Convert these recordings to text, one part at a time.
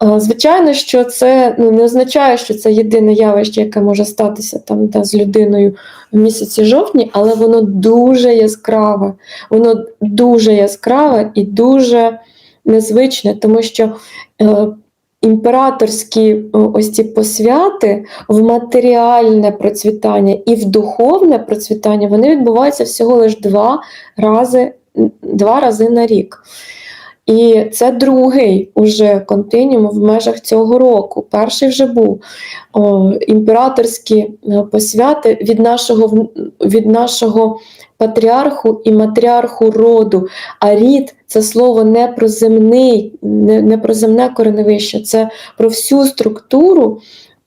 Звичайно, що це ну, не означає, що це єдине явище, яке може статися там да, з людиною в місяці жовтні, але воно дуже яскраве, воно дуже яскраве і дуже незвичне, тому що е, імператорські ось ці посвяти в матеріальне процвітання і в духовне процвітання вони відбуваються всього лише два рази, два рази на рік. І це другий уже континіум в межах цього року. Перший вже був о, імператорські е, посвяти від нашого, від нашого патріарху і матріарху роду. А рід це слово не про земний, не, не про земне кореневище, це про всю структуру,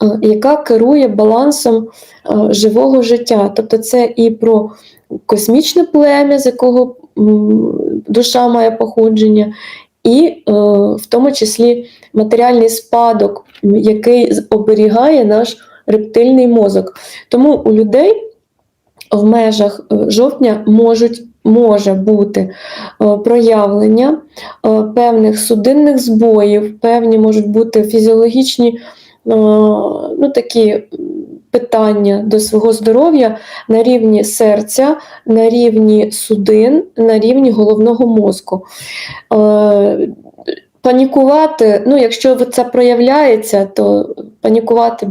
е, яка керує балансом е, живого життя. Тобто це і про космічне плем'я, з якого душа має походження, і е, в тому числі матеріальний спадок, який оберігає наш рептильний мозок. Тому у людей в межах е, жовтня можуть. Може бути е, проявлення певних судинних збоїв, певні можуть бути фізіологічні ну, такі питання до свого здоров'я на рівні серця, на рівні судин, на рівні головного мозку. Е, Панікувати, ну, якщо це проявляється, то панікувати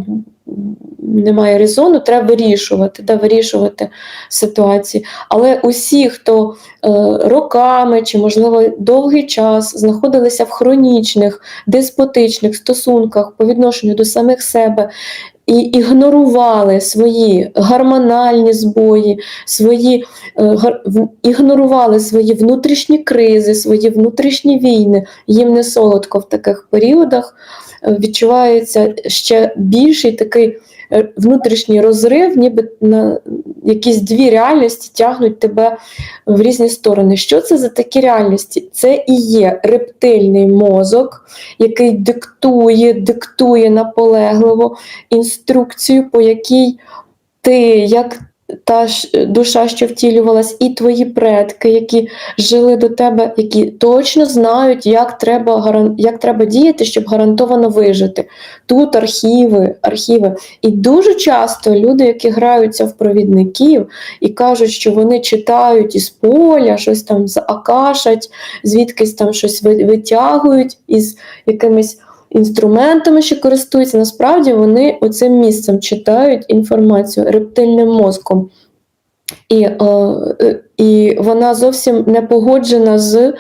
немає резону, треба вирішувати, да, вирішувати ситуації. Але усі, хто е, роками чи, можливо, довгий час знаходилися в хронічних, деспотичних стосунках по відношенню до самих себе і ігнорували свої гормональні збої, свої, е, ігнорували свої внутрішні кризи, свої внутрішні війни, їм не солодко в таких періодах. Е, відчувається ще більший такий е, внутрішній розрив, ніби на якісь дві реальності тягнуть тебе в різні сторони. Що це за такі реальності? Це і є рептильний мозок, який диктує, диктує наполегливо інструкцію, по якій ти, як та душа, що втілювалась, і твої предки, які жили до тебе, які точно знають, як треба, як треба діяти, щоб гарантовано вижити. Тут архіви, архіви. І дуже часто люди, які граються в провідників і кажуть, що вони читають із поля, щось там закашать, звідкись там щось витягують із якимись інструментами, що користуються, насправді вони оцим місцем читають інформацію рептильним мозком. І, е, е, і вона зовсім не погоджена з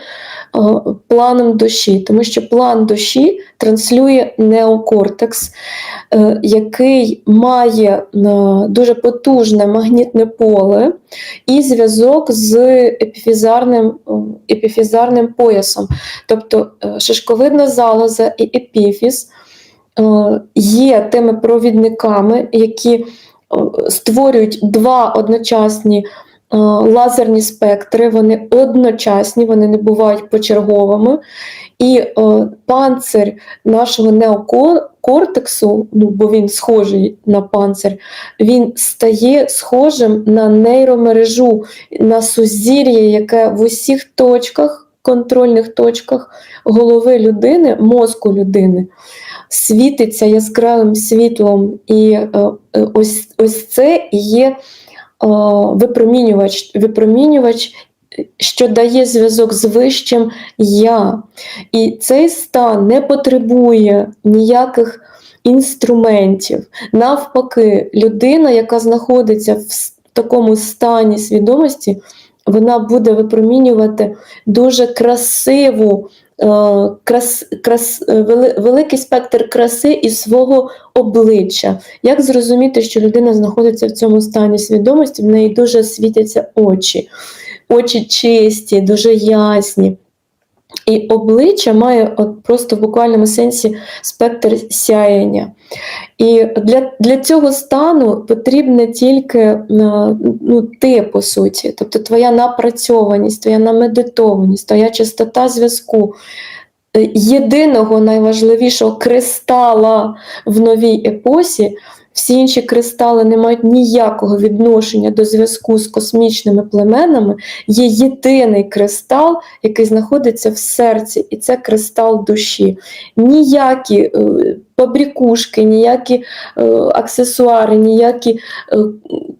планом душі, тому що план душі транслює неокортекс, е, який має е, дуже потужне магнітне поле і зв'язок з епіфізарним, е, епіфізарним поясом. Тобто е, шишковидна залоза і епіфіз е, є тими провідниками, які е, створюють два одночасні е, лазерні спектри, вони одночасні, вони не бувають почерговими. І е, панцир нашого неокортексу, ну, бо він схожий на панцир, він стає схожим на нейромережу, на сузір'я, яке в усіх точках, контрольних точках голови людини, мозку людини світиться яскравим світлом. І е, е, ось, ось це є е, випромінювач, випромінювач, що дає зв'язок з вищим я. І цей стан не потребує ніяких інструментів. Навпаки, людина, яка знаходиться в такому стані свідомості, вона буде випромінювати дуже красиву, е, крас, крас, е, вели, великий спектр краси і свого обличчя. Як зрозуміти, що людина знаходиться в цьому стані свідомості, в неї дуже світяться очі, очі чисті, дуже ясні. І обличчя має от просто в буквальному сенсі спектр сяєння. І для, для цього стану потрібне тільки е, ну, ти, по суті, тобто твоя напрацьованість, твоя намедитованість, твоя чистота зв'язку. Е, Єдиного найважливішого кристала в новій епосі, всі інші кристали не мають ніякого відношення до зв'язку з космічними племенами. Є єдиний кристал, який знаходиться в серці, і це кристал душі. Ніякі е, побрікушки, ніякі е, аксесуари, ніякі е,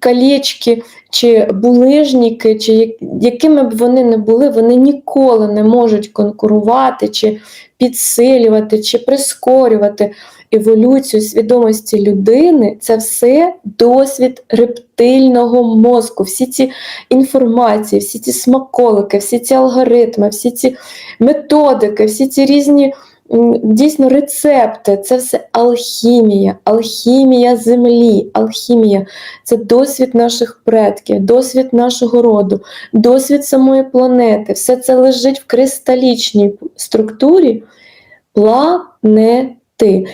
колечки чи булижники, чи якими б вони не були, вони ніколи не можуть конкурувати, чи підсилювати, чи прискорювати еволюцію свідомості людини. Це все досвід рептильного мозку. Всі ці інформації, всі ці смаколики, всі ці алгоритми, всі ці методики, всі ці різні. Дійсно, рецепти це все алхімія, алхімія землі, алхімія це досвід наших предків, досвід нашого роду, досвід самої планети. Все це лежить в кристалічній структурі планети.